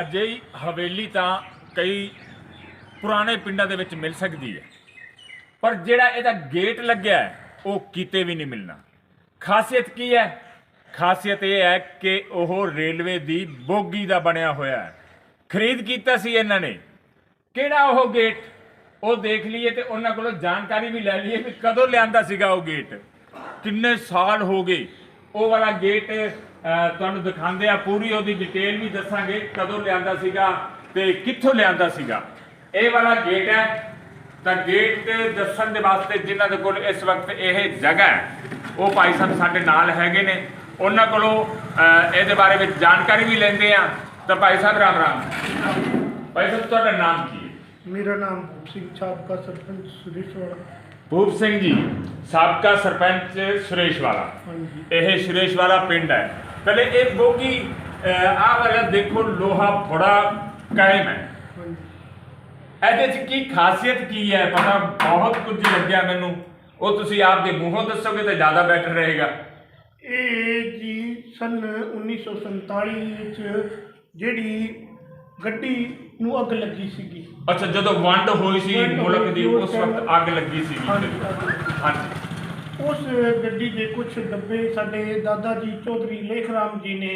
ਅਜਿਹੀ ਹਵੇਲੀ ਤਾਂ ਕਈ ਪੁਰਾਣੇ ਪਿੰਡਾਂ ਦੇ ਵਿੱਚ ਮਿਲ ਸਕਦੀ ਹੈ। ਪਰ ਜਿਹੜਾ ਇਹਦਾ ਗੇਟ ਲੱਗਿਆ ਉਹ ਕਿਤੇ ਵੀ ਨਹੀਂ ਮਿਲਣਾ। ਖਾਸੀਅਤ ਕੀ ਹੈ? ਖਾਸੀਅਤ ਇਹ ਹੈ ਕਿ ਉਹ ਰੇਲਵੇ ਦੀ ਬੋਗੀ ਦਾ ਬਣਿਆ ਹੋਇਆ ਹੈ। ਖਰੀਦ ਕੀਤਾ ਸੀ ਇਹਨਾਂ ਨੇ। ਕਿਹੜਾ ਉਹ ਗੇਟ? ਉਹ ਦੇਖ ਲਈਏ ਤੇ ਉਹਨਾਂ ਕੋਲੋਂ ਜਾਣਕਾਰੀ ਵੀ ਲੈ ਲਈਏ ਵੀ ਕਦੋਂ ਲਿਆਂਦਾ ਸੀਗਾ ਉਹ ਗੇਟ। ਕਿੰਨੇ ਸਾਲ ਹੋ ਗਏ, ਉਹ ਵਾਲਾ ਗੇਟ ਤੁਹਾਨੂੰ ਦਿਖਾਉਂਦੇ ਆ ਪੂਰੀ ਉਹਦੀ ਡਿਟੇਲ ਵੀ ਦੱਸਾਂਗੇ ਕਦੋਂ ਲਿਆਂਦਾ ਸੀਗਾ ਤੇ ਕਿੱਥੋਂ ਲਿਆਂਦਾ ਸੀਗਾ। ਇਹ ਵਾਲਾ ਗੇਟ ਹੈ। ਤਾਂ ਗੇਟ ਦੱਸਣ ਦੇ ਵਾਸਤੇ ਜਿਨ੍ਹਾਂ ਦੇ ਕੋਲ ਇਸ ਵਕਤ ਇਹ ਜਗ੍ਹਾ ਹੈ ਉਹ ਭਾਈ ਸਾਹਿਬ ਸਾਡੇ ਨਾਲ ਹੈਗੇ ਨੇ। ਉਹਨਾਂ ਕੋਲੋਂ ਇਹਦੇ ਬਾਰੇ ਵਿੱਚ ਜਾਣਕਾਰੀ ਵੀ ਲੈਂਦੇ ਆ। ਤਾਂ ਭਾਈ ਸਾਹਿਬ ਰਾਮ ਰਾਮ। ਭਾਈ ਸਾਹਿਬ ਤੁਹਾਡਾ ਨਾਮ ਕੀ ਹੈ? ਮੇਰਾ ਨਾਮ ਭੂਪ ਸਿੰਘ ਸਾਬਕਾ ਸਰਪੰਚ ਸੁਰੇਸ਼ ਵਾਲਾ। ਭੂਪ ਸਿੰਘ ਜੀ ਸਾਬਕਾ ਸਰਪੰਚ ਸੁਰੇਸ਼ ਵਾਲਾ। ਹਾਂਜੀ। ਇਹ ਸੁਰੇਸ਼ ਵਾਲਾ ਪਿੰਡ ਹੈ। ਪਹਿਲੇ ਇਹ ਬੋਗੀ ਆਹ ਵਾਲਾ ਦੇਖੋ ਲੋਹਾ ਬੜਾ ਕਾਇਮ ਹੈ। ਹਾਂਜੀ। ਇਹਦੇ 'ਚ ਕੀ ਖਾਸੀਅਤ ਕੀ ਹੈ? ਪਤਾ ਬਹੁਤ ਕੁਝ ਲੱਗਿਆ ਮੈਨੂੰ। ਉਹ ਤੁਸੀਂ ਆਪਦੇ ਮੂੰਹੋਂ ਦੱਸੋਗੇ ਤਾਂ ਜ਼ਿਆਦਾ ਬੈਟਰ ਰਹੇਗਾ। ਇਹ ਜੀ ਸਨ 1947 ਵਿੱਚ ਜਿਹੜੀ ਗੱਡੀ ਨੂੰ ਅੱਗ ਲੱਗੀ ਸੀਗੀ। ਅੱਛਾ ਜਦੋਂ ਵੰਡ ਹੋਈ ਸੀ ਮੁਲਕ ਦੀ ਉਸ ਵਕਤ ਅੱਗ ਲੱਗੀ ਸੀ ਹਾਂਜੀ। ਉਸ ਗੱਡੀ ਦੇ ਕੁਝ ਡੱਬੇ ਸਾਡੇ ਦਾਦਾ ਜੀ ਚੌਧਰੀ ਲੇਖਰਾਮ ਜੀ ਨੇ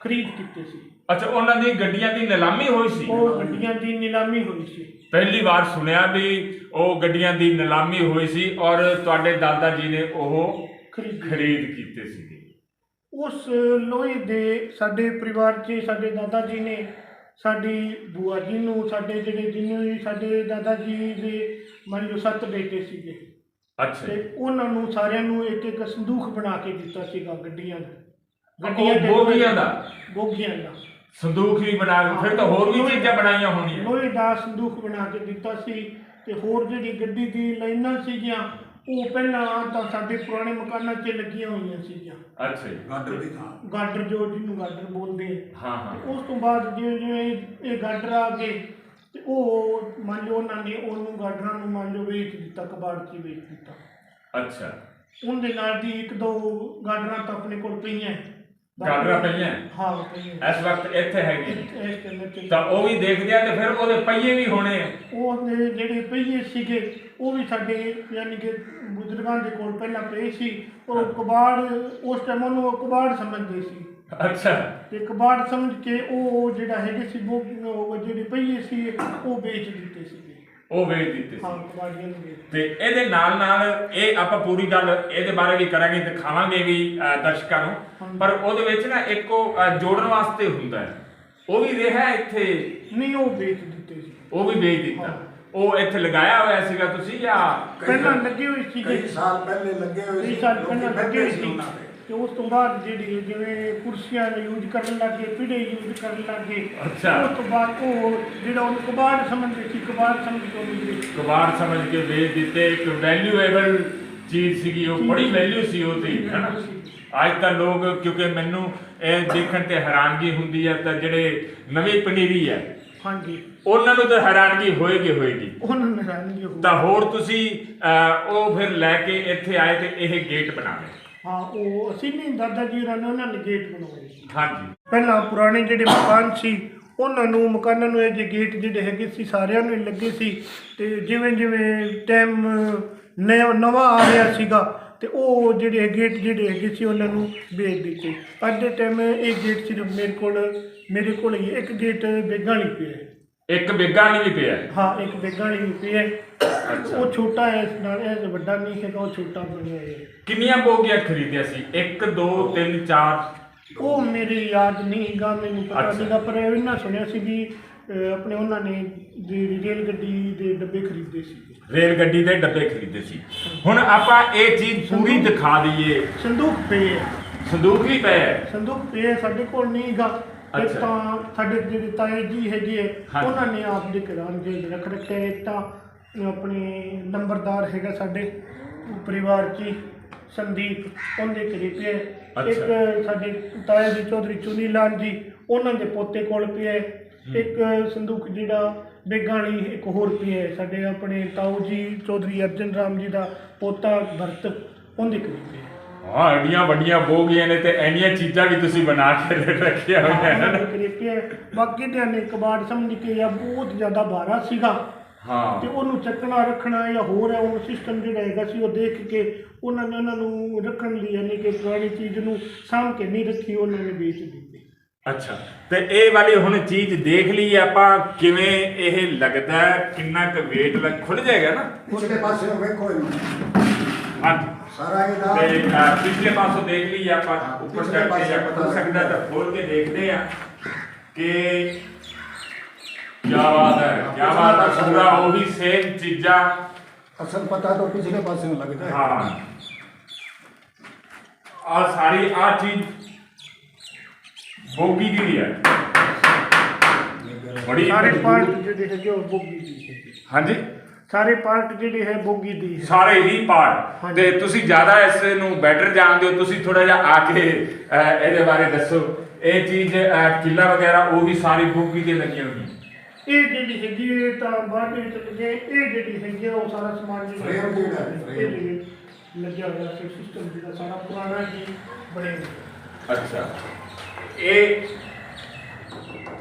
ਖਰੀਦ ਕੀਤੇ ਸੀ। ਅੱਛਾ ਉਹਨਾਂ ਦੀ ਗੱਡੀਆਂ ਦੀ ਨਿਲਾਮੀ ਹੋਈ ਸੀ? ਉਹ ਗੱਡੀਆਂ ਦੀ ਨਿਲਾਮੀ ਹੋਈ ਸੀ। ਪਹਿਲੀ ਵਾਰ ਸੁਣਿਆ ਵੀ ਉਹ ਗੱਡੀਆਂ ਦੀ ਨਿਲਾਮੀ ਹੋਈ ਸੀ ਔਰ ਤੁਹਾਡੇ ਦਾਦਾ ਜੀ ਨੇ ਉਹ ਖਰੀਦ ਖਰੀਦ ਕੀਤੇ ਸੀਗੇ ਉਸ ਲੋਹੇ ਦੇ ਸਾਡੇ ਪਰਿਵਾਰ 'ਚ ਸਾਡੇ ਦਾਦਾ ਜੀ ਨੇ ਸਾਡੀ ਬੂਆ ਜੀ ਨੂੰ ਸਾਡੇ ਜਿਹੜੇ ਜਿੰਨੇ ਵੀ ਸਾਡੇ ਦਾਦਾ ਜੀ ਦੇ ਮੰਨ ਲਓ ਸੱਤ ਬੇਟੇ ਸੀਗੇ ਅੱਛਾ ਤੇ ਜੀ। ਉਹਨਾਂ ਨੂੰ ਸਾਰਿਆਂ ਨੂੰ ਇੱਕ ਇੱਕ ਸੰਦੂਖ ਬਣਾ ਕੇ ਦਿੱਤਾ ਸੀਗਾ ਗੱਡੀਆਂ ਦਾ। ਉਹ ਬੋਗੀਆਂ ਦਾ? ਬੋਗੀਆਂ ਦਾ। ਸੰਦੂਕ ਵੀ ਬਣਾ ਕੇ ਫਿਰ ਤਾਂ ਹੋਰ ਵੀ ਚੀਜ਼ਾਂ ਬਣਾਈਆਂ ਹੋਣੀਆਂ। ਲੋਹੇ ਦਾ ਸੰਦੂਖ ਬਣਾ ਕੇ ਦਿੱਤਾ ਸੀ ਤੇ ਹੋਰ ਜਿਹੜੀ ਗੱਡੀ ਦੀ ਲਾਈਨਾਂ ਸੀਗੀਆਂ ਉਹ ਪਹਿਲਾਂ ਤਾਂ ਸਾਡੇ ਪੁਰਾਣੇ ਮਕਾਨਾਂ 'ਚ ਲੱਗੀਆਂ ਹੋਈਆਂ ਸੀਗੀਆਂ। ਅੱਛਾ ਜੀ। ਗਾਡਰ ਦੀ ਥਾਂ। ਗਾਡਰ ਜੋ ਜਿਹਨੂੰ ਗਾਡਰ ਬੋਲਦੇ ਆ। ਹਾਂ ਹਾਂ। ਉਸ ਤੋਂ ਬਾਅਦ ਜਿਵੇਂ ਜਿਵੇਂ ਇਹ ਗਾਡਰ ਆ ਗਏ ਤੇ ਉਹ ਮੰਨ ਲਓ ਉਹਨਾਂ ਨੇ ਉਹਨੂੰ ਗਾਡਰਾਂ ਨੂੰ ਮੰਨ ਲਓ ਵੇਚ ਦਿੱਤਾ ਕਬਾੜ 'ਚ ਹੀ ਵੇਚ ਦਿੱਤਾ। ਅੱਛਾ। ਉਹਦੇ ਨਾਲ ਦੀ ਇੱਕ ਦੋ ਗਾਡਰਾਂ ਤਾਂ ਆਪਣੇ ਕੋਲ ਪਈਆਂ। ਗਾਡਰਾਂ ਪਈਆਂ? ਹਾਂ ਪਈਆਂ। ਇਸ ਵਕਤ ਇੱਥੇ ਹੈਗੀ ਤੇ। ਉਹ ਵੀ ਦੇਖਦੇ ਆ ਤੇ ਫਿਰ ਉਹਦੇ ਪਹੀਏ ਵੀ ਹੋਣੇ ਆ। ਜਿਹੜੇ ਪਈਏ ਸੀਗੇ ਉਹ ਵੀ ਸਾਡੇ ਯਾਨੀ ਕਿ ਬਜ਼ੁਰਗਾਂ ਦੇ ਕੋਲ ਪਹਿਲਾਂ ਪਏ ਸੀ। ਉਹ ਕਬਾੜ ਉਸ ਟਾਈਮ ਉਹਨੂੰ ਉਹ ਕਬਾੜ ਸਮਝਦੇ ਸੀ। ਅੱਛਾ। ਤੇ ਕਬਾੜ ਸਮਝ ਕੇ ਉਹ ਜਿਹੜਾ ਹੈਗੇ ਸੀ ਉਹ ਉਹ ਜਿਹੜੇ ਪਈਏ ਸੀ ਉਹ ਵੇਚ ਦਿੱਤੇ ਸੀਗੇ। ਉਹ ਵੇਚ ਦਿੱਤੇ ਹਾਂ ਸੀ ਕਬਾੜੀਆਂ ਨੂੰ ਵੇਚ ਤੇ ਇਹਦੇ ਨਾਲ ਨਾਲ ਇਹ ਆਪਾਂ ਪੂਰੀ ਗੱਲ ਇਹਦੇ ਬਾਰੇ ਵੀ ਕਰਾਂਗੇ ਦਿਖਾਵਾਂਗੇ ਵੀ ਦਰਸ਼ਕਾਂ ਨੂੰ। ਪਰ ਉਹਦੇ ਵਿੱਚ ਨਾ ਇੱਕ ਉਹ ਜੋੜਨ ਵਾਸਤੇ ਹੁੰਦਾ ਹੈ। ਉਹ ਵੀ ਰਿਹਾ ਇੱਥੇ? ਨਹੀਂ ਉਹ ਵੇਚ ਦਿੱਤੇ ਸੀ। ਉਹ ਵੀ ਵੇਚ ਦਿੱਤਾ। ਉਹ ਇੱਥੇ ਲਗਾਇਆ ਹੋਇਆ ਸੀਗਾ ਤੁਸੀਂ ਜਾਂ ਪਹਿਲਾਂ ਲੱਗੇ ਹੋਏ ਸੀਗੇ। ਕਈ ਸਾਲ ਪਹਿਲੇ ਲੱਗੇ ਹੋਏ ਕਈ ਸੀ ਸਾਲ ਪਹਿਲਾਂ ਲੱਗੇ ਹੋਏ ਸੀ ਸੀ। ਉਹਨਾਂ ਤੇ ਉਸ ਤੋਂ ਬਾਅਦ ਜਿਹੜੀ ਜਿਵੇਂ ਕੁਰਸੀਆਂ ਨੂੰ ਯੂਜ਼ ਕਰਨ ਲੱਗੇ ਪੀੜੇ ਯੂਜ਼ ਕਰਨ ਲੱਗੇ ਅੱਛਾ। ਉਸ ਤੋਂ ਬਾਅਦ ਉਹ ਜਿਹੜਾ ਉਹਨੂੰ ਕਬਾੜ ਸਮਝਦੇ ਸੀ ਕਬਾੜ ਸਮਝ ਕੇ ਉਹਨੂੰ ਕਬਾੜ ਸਮਝ ਕੇ ਵੇਚ ਦਿੱਤੇ ਇੱਕ ਵੈਲਿਊਏਬਲ ਚੀਜ਼ ਸੀਗੀ ਉਹ ਬੜੀ ਵੈਲਿਊ ਸੀ ਉਹਦੀ ਹੈਨਾ? ਅੱਜ ਤਾਂ ਲੋਕ ਕਿਉਂਕਿ ਮੈਨੂੰ ਇਹ ਦੇਖਣ ਤੇ ਹੈਰਾਨਗੀ ਹੁੰਦੀ ਹੈ ਤਾਂ ਜਿਹੜੇ ਨਵੀਂ ਪਨੀਰੀ ਹੈ ਹਾਂਜੀ। ਉਹਨਾਂ ਨੂੰ ਤਾਂ ਹੈਰਾਨਗੀ ਹੋਏਗੀ ਹੋਏਗੀ। ਉਹਨਾਂ ਨੇ ਹੈਰਾਨਗੀ ਤਾਂ ਹੋਰ ਤੁਸੀਂ ਉਹ ਫਿਰ ਲੈ ਕੇ ਇੱਥੇ ਆਏ ਤੇ ਇਹ ਗੇਟ ਬਣਾਵੇ। ਹਾਂ ਉਹ ਅਸੀਂ ਨਹੀਂ ਦਾਦਾ ਜੀ ਹੋਰਾਂ ਨੇ ਉਹਨਾਂ ਨੇ ਗੇਟ ਬਣਾਏ ਸੀ। ਹਾਂਜੀ। ਪਹਿਲਾਂ ਪੁਰਾਣੇ ਜਿਹੜੇ ਮਕਾਨ ਸੀ ਉਹਨਾਂ ਨੂੰ ਮਕਾਨਾਂ ਨੂੰ ਇਹ ਜਿਹੇ ਗੇਟ ਜਿਹੜੇ ਹੈਗੇ ਸੀ ਸਾਰਿਆਂ ਨੂੰ ਹੀ ਲੱਗੇ ਸੀ। ਤੇ ਜਿਵੇਂ ਜਿਵੇਂ ਟਾਈਮ ਨਵਾਂ ਆ ਰਿਹਾ ਸੀਗਾ ਤੇ ਉਹ ਜਿਹੜੇ ਗੇਟ ਜਿਹੜੇ ਹੈਗੇ ਸੀ ਉਹਨਾਂ ਨੂੰ ਵੇਚ ਦਿੱਤੇ। ਅੱਜ ਦੇ ਟਾਈਮ ਇਹ ਗੇਟ ਸਿਰਫ ਮੇਰੇ ਕੋਲ ਮੇਰੇ ਕੋਲ ਹੀ ਹੈ। ਇੱਕ ਗੇਟ ਬੇਗਾਂ ਵਾਲੀ ਪਿਆ ਹੈ। ਇੱਕ ਬਿੱਗਾ ਨਹੀਂ ਵੀ ਪਿਆ। ਹਾਂ ਇੱਕ ਬੇਗਾਂ ਵਾਲੀ ਪਿਆ। ਹੈ ਉਹ ਛੋਟਾ ਹੈ ਇਸ ਨਾਲ ਇਹ ਵੱਡਾ ਨਹੀਂ ਹੈਗਾ ਉਹ ਛੋਟਾ ਬਣਿਆ ਹੈ ਕਿੰਨੀਆਂ ਬੋਗੀਆਂ ਖਰੀਦਿਆ ਸੀ? 1 2 3 4 ਉਹ ਮੇਰੀ ਯਾਦ ਨਹੀਂ ਹੈਗਾ ਮੈਨੂੰ ਪਤਾ ਅੱਛਾ। ਨਹੀਂਗਾ ਪਰ ਇਹਨਾਂ ਸੁਣਿਆ ਸੀ ਵੀ ਅਹ, ਆਪਣੇ ਉਹਨਾਂ ਨੇ ਦੀ ਰੇਲ ਗੱਡੀ ਦੇ ਡੱਬੇ ਖਰੀਦੇ ਸੀ। ਰੇਲ ਗੱਡੀ ਦੇ ਡੱਬੇ ਖਰੀਦੇ ਸੀ। ਹੁਣ ਆਪਾਂ ਇਹ ਚੀਜ਼ ਪੂਰੀ ਦਿਖਾ ਦਈਏ। ਸੰਦੂਕ ਪਏ ਹੈ ਸੰਦੂਕ ਵੀ ਪਿਆ ਹੈ ਸੰਦੂਕ ਪਏ ਹੈ, ਸਾਡੇ ਕੋਲ ਨਹੀਂ ਹੈਗਾ। ਇੱਕ ਅੱਛਾ। ਤਾਂ ਸਾਡੇ ਜਿਹੜੇ ਤਾਏ ਜੀ ਹੈਗੇ ਹਾਂਜੀ। ਉਹਨਾਂ ਨੇ ਆਪ ਦੇ ਘਰਾਂ ਦੇ ਰੱਖ ਰੱਖਿਆ। ਇੱਕ ਤਾਂ ਆਪਣੇ ਨੰਬਰਦਾਰ ਹੈਗਾ ਸਾਡੇ ਪਰਿਵਾਰ 'ਚ ਹੀ, ਸੰਦੀਪ ਉਹਦੇ। ਅੱਛਾ। ਇੱਕ ਸਾਡੇ ਤਾਏ ਜੀ ਚੌਧਰੀ ਚੁਨੀ ਲਾਲ ਜੀ ਉਹਨਾਂ ਦੇ ਪੋਤੇ ਕੋਲ ਪਿਆ ਹੈ। ਇੱਕ ਸੰਦੂਕ ਜਿਹੜਾ ਬੇਗਾਣੀ ਇੱਕ ਹੋਰ ਪਿਆ ਹੈ। ਸਾਡੇ ਆਪਣੇ ਤਾਊ ਜੀ ਚੌਧਰੀ ਅਰਜਨ ਰਾਮ ਜੀ ਦਾ ਪੋਤਾ ਭਰਤ ਉਹਦੇ ਘਰੇ ਪਿਆ ਹੈ। ਹਾਂ ਐਡੀਆਂ ਵੱਡੀਆਂ ਬੋਗੀਆਂ ਨੇ ਤੇ ਐਨੀਆਂ ਚੀਜ਼ਾਂ ਵੀ ਤੁਸੀਂ ਬਣਾ ਕੇ ਰੱਖੀਆਂ ਹੋਈਆਂ ਹਨ ਕਰੀਪੇ ਬਾਕੀ ਦੇ ਨੇ ਕਬਾੜ ਸਮਝ ਕੇ ਜਾਂ ਬਹੁਤ ਜ਼ਿਆਦਾ ਭਾਰਾ ਸੀਗਾ। ਹਾਂ। ਤੇ ਉਹਨੂੰ ਚੱਕਣਾ ਰੱਖਣਾ ਜਾਂ ਹੋਰ ਹੈ ਉਹ ਸਿਸਟਮ ਜਿਹੜਾ ਹੈਗਾ ਸੀ ਉਹ ਦੇਖ ਕੇ ਉਹਨਾਂ ਨੇ ਉਹਨਾਂ ਨੂੰ ਰੱਖਣ ਲਈ ਯਾਨੀ ਕਿ ਪੁਰਾਣੀ ਚੀਜ਼ ਨੂੰ ਸਾਂਭ ਕੇ ਨਹੀਂ ਰੱਖੀ ਉਹਨਾਂ ਨੇ ਵੇਚ ਦਿੱਤੀ। ਅੱਛਾ। ਤੇ ਇਹ ਵਾਲੀ ਹੁਣ ਚੀਜ਼ ਦੇਖ ਲਈ ਆਪਾਂ ਕਿਵੇਂ ਇਹ ਲੱਗਦਾ ਹੈ, ਕਿੰਨਾ ਕੁ weight ਲੱਗ ਖੁੱਲ ਜਾਏਗਾ ਨਾ? ਉਸਦੇ ਪਾਸੇ ਵੇਖੋ ਇਹਨੂੰ। ਹਾਂਜੀ ਸਾਰਾ ਇਹਦਾ ਤੇ ਅਹ, ਪਿਛਲੇ ਪਾਸੋਂ ਦੇਖ ਲਈ ਆਪਾਂ ਹਾਂ, ਉੱਪਰ ਪਿਛਲੇ ਕਰਕੇ ਪਾਸੇ ਜਾਂ ਪਤਾ ਹੋ ਸਕਦਾ ਲੱਗਦਾ। ਤਾਂ ਖੋਲ ਕੇ ਦੇਖਦੇ ਆ ਕਿ ਕੀ ਬਾਤ ਹੈ ਕੀ ਬਾਤ ਹੈ ਪੂਰਾ ਉਹੀ ਸੇਮ ਚੀਜ਼ਾਂ ਅਸਲ ਪਤਾ ਤਾਂ ਪਿਛਲੇ ਪਾਸੇ ਨੂੰ ਲੱਗਦਾ ਹੈ ਹਾਂ ਆ ਸਾਰੀ ਆ ਚੀਜ਼ ਬੋਗੀ ਦੀ ਹੈ ਬੜੀ ਸਾਰੇ ਮਜ਼ਬੂਤ- ਪਾਰਟ ਹੈ ਸਾਰੇ ਪਾਰਟ ਜਿਹੜੇ ਹੈ ਬੋਗੀ ਦੀ ਹੈ ਸਾਰੇ ਹੀ ਪਾਰਟ। ਤੇ ਤੁਸੀਂ ਜ਼ਿਆਦਾ ਇਸ ਨੂੰ ਬੈਟਰ ਜਾਣਦੇ ਹੋ ਤੁਸੀਂ ਥੋੜਾ ਜਿਹਾ ਆ ਕੇ ਇਹਦੇ ਬਾਰੇ ਦੱਸੋ ਇਹ ਚੀਜ਼ ਕਿੱਲਾ ਵਗੈਰਾ ਉਹ ਵੀ ਸਾਰੀ ਬੋਗੀ ਦੀ ਲੱਗੀਆਂ ਹੋਈਆਂ ਇਹ ਜਿਹੜੀ ਹੈਗੀ ਹੈ ਤਾਂ ਬਾਅਦ ਵਿੱਚ ਲੱਗੇ ਇਹ ਜਿਹੜੀ ਹੈਗੀ ਹੈ ਉਹ ਸਾਰਾ ਸਮਾਨ ਜਿਹੜਾ ਹੈ। ਜਿਹੜੇ ਲੱਗਿਆ ਹੋਇਆ ਸੀ ਸਿਸਟਮ ਜਿਹੜਾ ਸਾਰਾ ਪੁਰਾਣਾ ਹੀ ਬਣੇ। ਅੱਛਾ ਇਹ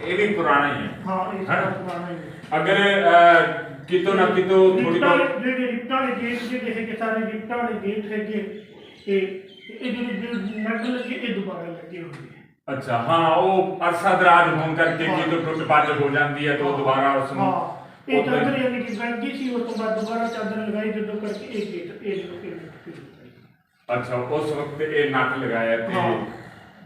ਇਹ ਵੀ ਪੁਰਾਣਾ ਹੀ ਹੈ ਹਾਂ ਇਹ? ਪੁਰਾਣਾ ਹੀ ਹੈ ਅਗਰ ਕਿਤੋਂ ਨਾ ਕਿਤੋਂ ਥੋੜੀ ਬਹੁਤ ਜਿਹੜੇ ਰਿਪਟਾਂ ਦੇ ਗੇਟ ਜਿਹੜੇ ਹੈਗੇ ਸਾਰੇ ਰਿਪਟਾਂ ਦੇ ਗੇਟ ਹੈਗੇ ਇਹ ਇਹ ਜਿਹੜੇ ਨਟ ਲੱਗੇ ਇਹ ਦੁਬਾਰਾ ਲੱਗੇ ਹੋਏ ਨੇ ਅੱਛਾ ਹਾਂ ਉਹ ਅਰਸਾ ਦਰਾਜ ਹੋਣ ਕਰਕੇ ਹਾਂ। ਕਿਤੋਂ ਟੁੱਟ ਭੱਜ ਹੋ ਜਾਂਦੀ ਹੈ ਤਾਂ ਦੁਬਾਰਾ ਉਸ ਨੂੰ ਹਾਂ ਇਹ ਉੱਧਰ- ਚਾਦਰ ਯਾਨੀ ਕਿ ਗਲ ਗਈ ਸੀ ਉਸ ਤੋਂ ਬਾਅਦ ਦੁਬਾਰਾ ਚਾਦਰ ਲਗਾਈ ਜਦੋਂ ਕਰਕੇ ਇਹ ਗੇਟ ਇਹ ਫਿਰ ਅੱਛਾ ਉਸ ਵਕਤ ਇਹ ਨਟ ਲਗਾਇਆ ਤੇ ਹਾਂ।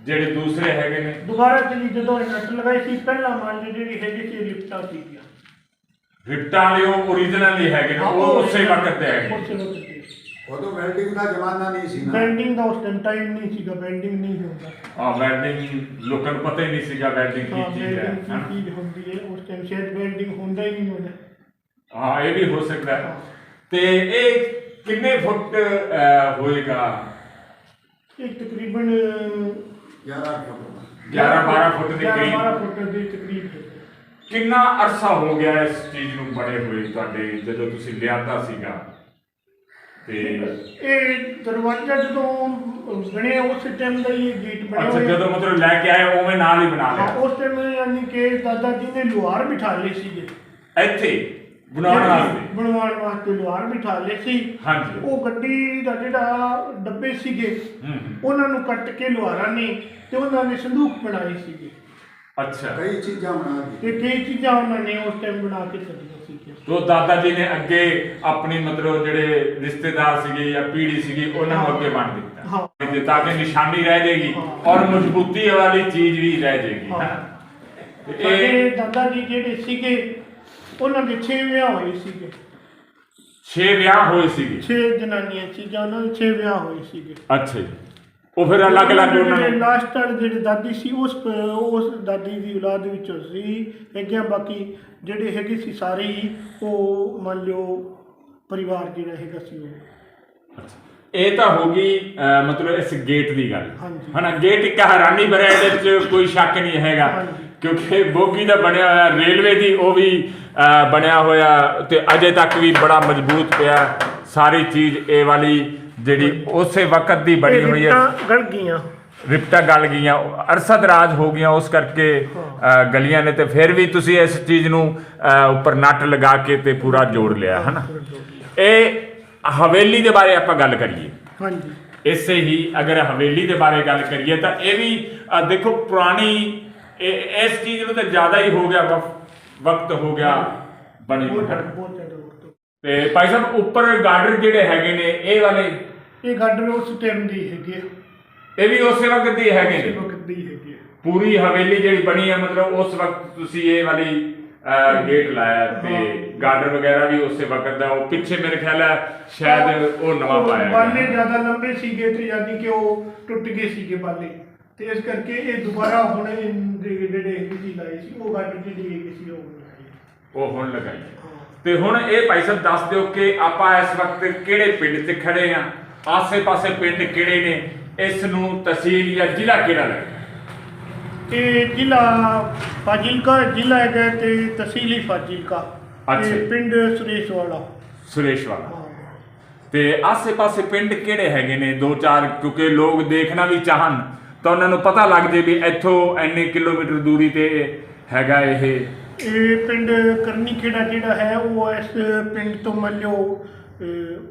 ਜਿਹੜੇ ਦੂਸਰੇ ਹੈਗੇ ਨੇ ਦੁਬਾਰਾ ਜਿਹੜੀ ਜਦੋਂ ਇਹ ਨਟ ਲਗਾਈ ਸੀ ਪਹਿਲਾ ਮੰਨ ਲਓ ਜਿਹੜੀ ਹੈਗੀ ਸੀ ਰਿਪਟਾਂ ਸੀ ਰਿਪਟਾਂ ਵਾਲੇ ਉਹ origignal ਹੀ ਹੈਗੇ ਨੇ ਉਹ ਉਸੇ ਵਕਤ ਦੇ ਹੈਗੇ ਉਸੇ ਵਕਤ ਦੇ ਉਦੋਂ ਵੈਲਡਿੰਗ ਦਾ ਜ਼ਮਾਨਾ ਨਹੀਂ ਸੀ ਨਾ। ਬੈਂਡਿੰਗ ਦਾ ਉਸ ਟਾਈਮ ਟਾਈਮ ਨਹੀਂ ਸੀਗਾ ਬੈਂਡਿੰਗ ਨਹੀਂ ਹੁੰਦਾ। ਹਾਂ ਵੈਲਡਿੰਗ ਲੋਕਾਂ ਨੂੰ ਪਤਾ ਹੀ ਨਹੀਂ ਸੀਗਾ ਵੈਲਡਿੰਗ ਹਾਂ ਕੀ ਚੀਜ਼ ਹੈ ਬੈਂਡਿੰਗ ਹਨਾ? ਕੀ ਚੀਜ਼ ਹੁੰਦੀ ਹੈ ਉਸ ਟਾਈਮ ਸ਼ਾਇਦ ਬੈਂਡਿੰਗ ਹੁੰਦਾ ਹੀ ਨਹੀਂ ਹੋਣਾ। ਹਾਂ ਇਹ ਵੀ ਹੋ ਸਕਦਾ। ਹੈ ਤੇ ਇਹ ਕਿੰਨੇ ਫੁੱਟ ਅਹ, ਹੋਏਗਾ? ਇਹ ਤਕਰੀਬਨ 11 ਫੁੱਟ। 11 12 ਫੁੱਟ ਦੇ 11 ਕਰੀਬ। 12 ਫੁੱਟ ਦੇ ਤਕਰੀਬ ਹੈ। ਕਿੰਨਾ ਅਰਸਾ ਹੋ ਗਿਆ ਇਸ ਚੀਜ਼ ਨੂੰ ਬਣੇ ਹੋਏ ਤੁਹਾਡੇ ਜਦੋਂ ਤੁਸੀਂ ਲਿਆਂਦਾ ਸੀਗਾ? ਤੇ ਇਹ ਦਰਵਾਜ਼ਾ ਜਦੋਂ ਬਣਿਆ ਉਸ ਟਾਈਮ ਦਾ ਇਹ ਗੇਟ ਬਣਿਆ ਅੱਛਾ ਹੋਇਆ। ਜਦੋਂ ਮਤਲਬ ਲੈ ਕੇ ਆਏ ਉਵੇਂ ਨਾਲ ਹੀ ਬਣਾ ਹਾਂ ਲਿਆ ਉਸ ਟਾਈਮ ਯਾਨੀ ਕਿ ਦਾਦਾ ਜੀ ਨੇ ਲੁਹਾਰ ਬਿਠਾ ਲਏ ਸੀਗੇ। ਇੱਥੇ ਬਣਾਉਣ ਵਾਸਤੇ? ਬਣਵਾਉਣ ਵਾਸਤੇ ਲੁਹਾਰ ਬਿਠਾ ਲਏ ਸੀ। ਹਾਂਜੀ। ਉਹ ਗੱਡੀ ਦਾ ਜਿਹੜਾ ਡੱਬੇ ਸੀਗੇ ਹੂੰ ਹੂੰ। ਉਹਨਾਂ ਨੂੰ ਕੱਟ ਕੇ ਲੁਹਾਰਾਂ ਨੇ ਤੇ ਉਹਨਾਂ ਨੇ ਸੰਦੂਕ ਬਣਾਏ ਸੀਗੇ। ਅੱਛਾ। ਕਈ ਚੀਜ਼ਾਂ ਬਣਾ ਦਿੱਤੀਆਂ ਤੇ ਕਈ ਚੀਜ਼ਾਂ ਉਹਨਾਂ ਨੇ ਉਸ ਟਾਈਮ ਬਣਾ ਕੇ ਚੱਲੀਆਂ ਸੀਗੀਆਂ ਤੋ ਦਾਦਾ ਜੀ ਨੇ ਅੱਗੇ ਆਪਣੀ ਮਤਲਬ ਜਿਹੜੇ ਰਿਸ਼ਤੇਦਾਰ ਸੀਗੇ ਜਾਂ ਪੀੜ੍ਹੀ ਸੀਗੀ ਉਹਨਾਂ ਨੂੰ। ਅੱਗੇ ਵੰਡ ਦਿੱਤਾ। ਹਾਂ। ਤੇ ਤਾਂ ਕਿ ਨਿਸ਼ਾਨੀ ਰਹਿ ਜਾਏਗੀ। ਔਰ ਮਜ਼ਬੂਤੀ ਵਾਲੀ ਚੀਜ਼ ਵੀ ਰਹਿ ਜਾਏਗੀ। ਇਹ ਦਾਦਾ ਜੀ ਜਿਹੜੇ ਸੀਗੇ ਉਹਨਾਂ ਦੇ 6 ਵਿਆਹ ਹੋਏ ਸੀਗੇ। ਛੇ ਵਿਆਹ ਹੋਏ ਸੀਗੇ? 6 ਜਨਾਨੀਆਂ ਸੀਗੀਆਂ ਉਹਨਾਂ ਦੇ 6 ਵਿਆਹ ਹੋਏ ਸੀਗੇ। ਅੱਛਾ ਜੀ। ਉਹ ਫਿਰ ਅਲੱਗ-ਅਲੱਗ ਉਹਨਾਂ ਨੂੰ। ਲਾਸਟ ਵਾਲੇ ਜਿਹੜੇ ਦਾਦੀ ਸੀ ਉਸ ਉਸ ਦਾਦੀ ਦੀ ਔਲਾਦ ਵਿੱਚੋਂ ਸੀ। ਹੈਗੀਆਂ ਬਾਕੀ ਜਿਹੜੇ ਹੈਗੇ ਸੀ ਸਾਰੇ ਹੀ ਉਹ ਮੰਨ ਲਿਓ ਪਰਿਵਾਰ ਜਿਹੜਾ ਹੈਗਾ ਸੀ ਉਹ। ਇਹ ਤਾਂ ਹੋ ਗਈ ਅਹ, ਮਤਲਬ ਇਸ ਗੇਟ ਦੀ ਗੱਲ। ਹਾਂਜੀ। ਹਨਾ ਗੇਟ ਇੱਕ ਹੈਰਾਨੀ ਭਰਿਆ ਇਹਦੇ ਵਿੱਚ ਕੋਈ ਸ਼ੱਕ ਨਹੀਂ ਹੈਗਾ। ਹਾਂਜੀ। ਕਿਉਂਕਿ ਬੋਗੀ ਦਾ ਬਣਿਆ ਹੋਇਆ ਰੇਲਵੇ ਦੀ ਉਹ ਵੀ ਅਹ, ਬਣਿਆ ਹੋਇਆ ਤੇ ਅਜੇ ਤੱਕ ਵੀ ਬੜਾ ਮਜ਼ਬੂਤ ਪਿਆ। ਸਾਰੀ ਚੀਜ਼ ਇਹ ਵਾਲੀ ਜਿਹੜੀ ਉਸੇ ਵਕਤ ਦੀ ਬਣੀ ਹੋਈ ਹੈ। ਗੜ ਗਈਆਂ। ਰਿਪਟਾ ਗਲ ਗਈਆਂ। ਅਰਸਦ ਰਾਜ ਹੋ ਗਈਆਂ ਉਸ ਕਰਕੇ ਗਲੀਆਂ ਨੇ ਤੇ ਫਿਰ ਵੀ ਤੁਸੀਂ ਇਸ ਚੀਜ਼ ਨੂੰ ਉੱਪਰ ਨਟ ਲਗਾ ਕੇ ਤੇ ਪੂਰਾ ਜੋੜ ਲਿਆ ਹਨਾ? ਇਹ ਹਵੇਲੀ ਦੇ ਬਾਰੇ ਆਪਾਂ ਗੱਲ ਕਰੀਏ। ਹਾਂਜੀ। ਇਸੇ ਹੀ ਅਗਰ ਹਵੇਲੀ ਦੇ ਬਾਰੇ ਗੱਲ ਕਰੀਏ ਤਾਂ ਇਹ ਵੀ ਦੇਖੋ ਪੁਰਾਣੀ ਇਸ ਚੀਜ਼ ਨੂੰ ਤਾਂ ਜ਼ਿਆਦਾ ਹੀ ਹੋ ਗਿਆ ਵਕ- ਵਕਤ ਹੋ ਗਿਆ ਬਣੀ ਨੂੰ ਬਹੁਤ ਤੇ ਭਾਈ ਸਾਹਿਬ ਉੱਪਰ ਗਾਰਡਰ ਜਿਹੜੇ ਹੈਗੇ ਨੇ ਇਹ ਵਾਲੇ? ਇਹ ਗਾਡਰ ਉਸ ਟਾਈਮ ਦੀ ਹੈਗੀ ਹੈ ਇਹ ਵੀ ਉਸੇ ਵਕਤ ਦੇ ਹੈਗੇ ਨੇ? ਵਕਤ ਦੀ ਹੈਗੀ ਹੈ ਪੂਰੀ ਹਵੇਲੀ ਜਿਹੜੀ ਬਣੀ ਹੈ ਮਤਲਬ ਉਸ ਵਕਤ ਤੁਸੀਂ ਇਹ ਵਾਲੀ ਅਹ, ਗੇਟ ਲਾਇਆ ਤੇ। ਗਾਰਡਨ ਵਗੈਰਾ ਵੀ ਉਸੇ ਵਕਤ ਦਾ ਉਹ ਪਿੱਛੇ ਮੇਰੇ ਖਿਆਲ ਹੈ ਸ਼ਾਇਦ ਉਹ ਨਵਾਂ ਪਾਇਆ ਬਾਲੇ ਗਿਆ ਜ਼ਿਆਦਾ ਲੰਬੇ ਸੀਗੇ ਤੇ ਯਾਨੀ ਕਿ ਉਹ ਟੁੱਟ ਗਏ ਸੀਗੇ ਬਾਲੇ। ਤੇ ਇਸ ਕਰਕੇ ਇਹ ਦੁਬਾਰਾ ਹੁਣ ਇਹਦੇ ਜਿਹੜੇ ਹੈਗੇ ਸੀ ਲਾਏ ਸੀ ਉਹ ਗਾਡਰ ਜਿਹੜੀ ਹੈਗੀ ਸੀ ਉਹ ਲਾਈ। ਉਹ ਹੁਣ ਲਗਾਈ। ਹੈ। ਹਾਂ। ਤੇ ਹੁਣ ਇਹ ਭਾਈ ਸਾਹਿਬ ਦੱਸ ਦਿਓ ਕਿ ਆਪਾਂ ਇਸ ਵਕਤ ਕਿਹੜੇ ਪਿੰਡ 'ਚ ਖੜੇ ਆ? ਆਸੇ-ਪਾਸੇ ਪਿੰਡ ਕਿਹੜੇ ਨੇ? ਇਸ ਨੂੰ ਤਹਿਸੀਲ ਜਾਂ ਜ਼ਿਲ੍ਹਾ ਕਿਹੜਾ ਲੱਗਦਾ? ਇਹ ਜ਼ਿਲ੍ਹਾ ਫਾਜ਼ਿਲਕਾ ਜ਼ਿਲ੍ਹਾ ਹੈਗਾ ਤੇ ਤਹਿਸੀਲੀ ਫਾਜ਼ਿਲਕਾ। ਅੱਛਾ। ਤੇ ਪਿੰਡ ਸੁਰੇਸ਼ ਵਾਲਾ ਸੁਰੇਸ਼ ਵਾਲਾ ਹਾਂ। ਤੇ ਆਸੇ-ਪਾਸੇ ਪਿੰਡ ਕਿਹੜੇ ਹੈਗੇ ਨੇ? ਦੋ ਚਾਰ ਕਿਉਂਕਿ ਲੋਕ ਦੇਖਣਾ ਵੀ ਚਾਹਨ ਤਾਂ ਉਹਨਾਂ ਨੂੰ ਪਤਾ ਲੱਗ ਜੇ ਵੀ ਇੱਥੋਂ ਇੰਨੇ ਕਿਲੋਮੀਟਰ ਦੂਰੀ ਤੇ ਹੈਗਾ ਇਹ ਇਹ ਪਿੰਡ ਕਰਨੀ ਖੇੜਾ ਜਿਹੜਾ ਹੈ ਉਹ ਇਸ ਪਿੰਡ ਤੋਂ ਮੰਨ ਲਓ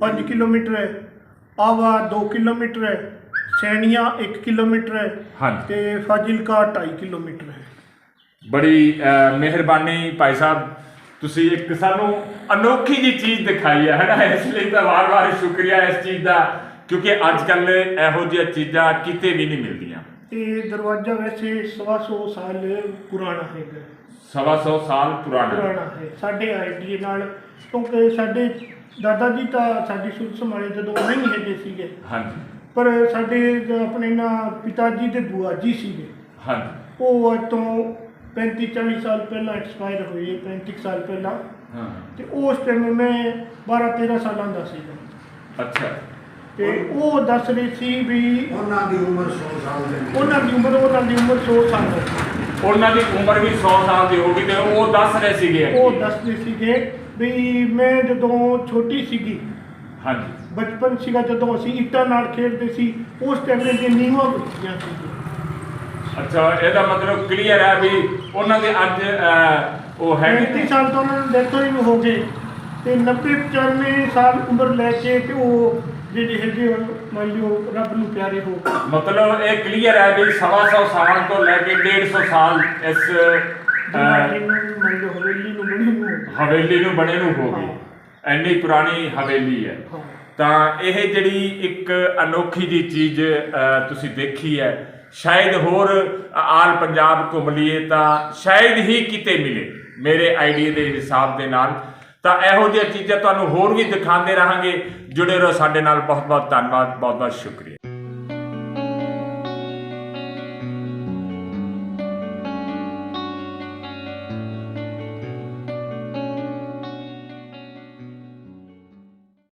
5 ਕਿਲੋਮੀਟਰ ਹੈ। ਆਵਾ 2 ਕਿਲੋਮੀਟਰ ਹੈ ਸੈਣੀਆਂ 1 ਕਿਲੋਮੀਟਰ ਹੈ ਹਾਂਜੀ। ਤੇ ਫਾਜ਼ਿਲਕਾ 2.5 ਕਿਲੋਮੀਟਰ ਹੈ। ਬੜੀ ਅਹ, ਮਿਹਰਬਾਨੀ ਭਾਈ ਸਾਹਿਬ। ਤੁਸੀਂ ਇੱਕ ਸਾਨੂੰ ਅਨੋਖੀ ਜੀ ਚੀਜ਼ ਦਿਖਾਈ ਹੈ ਹੈਨਾ? ਇਸ ਲਈ ਤਾਂ ਵਾਰ-ਵਾਰ ਸ਼ੁਕਰੀਆ ਇਸ ਚੀਜ਼ ਦਾ ਕਿਉਂਕਿ ਅੱਜ ਕੱਲ ਇਹੋ ਜਿਹੀਆਂ ਚੀਜ਼ਾਂ ਕਿਤੇ ਵੀ ਨਹੀਂ ਮਿਲਦੀਆਂ। ਇਹ ਦਰਵਾਜ਼ਾ ਵੈਸੇ ਸਵਾ ਸੌ ਸਾਲ ਪੁਰਾਣਾ ਹੈਗਾ। ਸਵਾ ਸੌ ਸਾਲ ਪੁਰਾਣਾ। ਪੁਰਾਣਾ ਹੈ ਸਾਡੇ ਆਈਡੀਏ ਨਾਲ ਕਿਉਂਕਿ ਸਾਡੇ ਦਾਦਾ ਜੀ ਤਾਂ ਸਾਡੀ ਸੁਰ ਸੰਭਾਲੇ ਜਦੋਂ ਨਹੀਂ ਹੈਗੇ ਸੀਗੇ। ਹਾਂਜੀ। ਪਰ ਸਾਡੇ ਆਪਣੇ ਨਾ ਪਿਤਾ ਜੀ ਦੇ ਬੁਆ ਜੀ ਸੀਗੇ। ਹਾਂਜੀ। ਉਹ ਅੱਜ ਤੋਂ 35 40 ਸਾਲ ਪਹਿਲਾਂ ਐਕਸਪਾਇਰ ਹੋਏ 35 ਸਾਲ ਪਹਿਲਾਂ। ਹਾਂ। ਤੇ ਉਸ ਟਾਈਮ ਮੈਂ 12 13 ਸਾਲਾਂ ਦਾ ਸੀਗਾ। ਅੱਛਾ। ਤੇ ਉਹ ਦੱਸ ਰਹੇ ਸੀ ਵੀ ਉਹਨਾਂ ਦੀ ਉਮਰ 100 ਸਾਲ ਦੇ ਉਹਨਾਂ ਦੀ ਉਮਰ ਉਹਨਾਂ ਦੀ ਉਮਰ 100 ਸਾਲ ਹੈ ਉਹਨਾਂ ਦੀ ਉਮਰ ਵੀ 100 ਸਾਲ ਦੀ ਹੋ ਗਈ ਤੇ ਉਹ ਦੱਸ ਰਹੇ ਸੀਗੇ ਉਹ ਦੱਸਦੇ ਸੀਗੇ ਵੀ ਮੈਂ ਜਦੋਂ ਛੋਟੀ ਸੀਗੀ ਹਾਂਜੀ। ਬਚਪਨ ਸੀਗਾ ਜਦੋਂ ਅਸੀਂ ਇੱਟਾਂ ਨਾਲ ਖੇਡਦੇ ਸੀ ਉਸ ਟਾਈਮ ਦੇ ਨੀਵਾਂ ਬੱਚੀਆਂ ਸੀ ਅੱਛਾ ਇਹਦਾ ਮਤਲਬ ਕਲੀਅਰ ਹੈ ਵੀ ਉਹਨਾਂ ਦੇ ਅੱਜ ਅਹ, ਉਹ ਹੈਗੇ 35 ਨੇ। ਸਾਲ ਤੋਂ ਉਹਨਾਂ ਨੂੰ ਡੈਥ ਹੋਈ ਨੂੰ ਹੋ ਗਏ ਤੇ 90 95 ਸਾਲ ਉਮਰ ਲੈ ਕੇ ਤੇ ਉਹ ਜਿਹੜੇ ਹੈਗੇ ਮੰਨ ਲਿਓ ਰੱਬ ਨੂੰ ਪਿਆਰੇ ਹੋ ਮਤਲਬ ਇਹ ਕਲੀਅਰ ਹੈ ਵੀ ਸਵਾ ਸੌ ਸਾਲ ਤੋਂ ਲੈ ਕੇ 150 ਸਾਲ ਇਸ ਦਰਵਾਜ਼ੇ ਅਹ, ਨੂੰ ਮੰਨ ਲਿਓ ਹਵੇਲੀ ਨੂੰ ਬਣੀ ਨੂੰ ਹੋ ਗਏ ਹਵੇਲੀ ਨੂੰ ਬਣੇ ਨੂੰ ਹੋ ਗਈ। ਇੰਨੀ ਪੁਰਾਣੀ ਹਵੇਲੀ ਹੈ। ਹਾਂ। ਤਾਂ ਇਹ ਜਿਹੜੀ ਇੱਕ ਅਨੋਖੀ ਜੀ ਚੀਜ਼ ਤੁਸੀਂ ਦੇਖੀ ਹੈ। ਸ਼ਾਇਦ ਹੋਰ ਆਲ ਪੰਜਾਬ ਘੁੰਮ ਲਈਏ ਤਾਂ ਸ਼ਾਇਦ ਹੀ ਕਿਤੇ ਮਿਲੇ। ਮੇਰੇ ਆਈਡੀਆ ਦੇ ਹਿਸਾਬ ਦੇ ਨਾਲ ਤਾਂ ਇਹੋ ਜਿਹੀਆਂ ਚੀਜ਼ਾਂ ਤੁਹਾਨੂੰ ਹੋਰ ਵੀ ਦਿਖਾਉਂਦੇ ਰਹਾਂਗੇ। ਜੁੜੇ ਰਹੋ ਸਾਡੇ ਨਾਲ। ਬਹੁਤ ਬਹੁਤ ਧੰਨਵਾਦ। ਬਹੁਤ ਬਹੁਤ ਸ਼ੁਕਰੀਆ।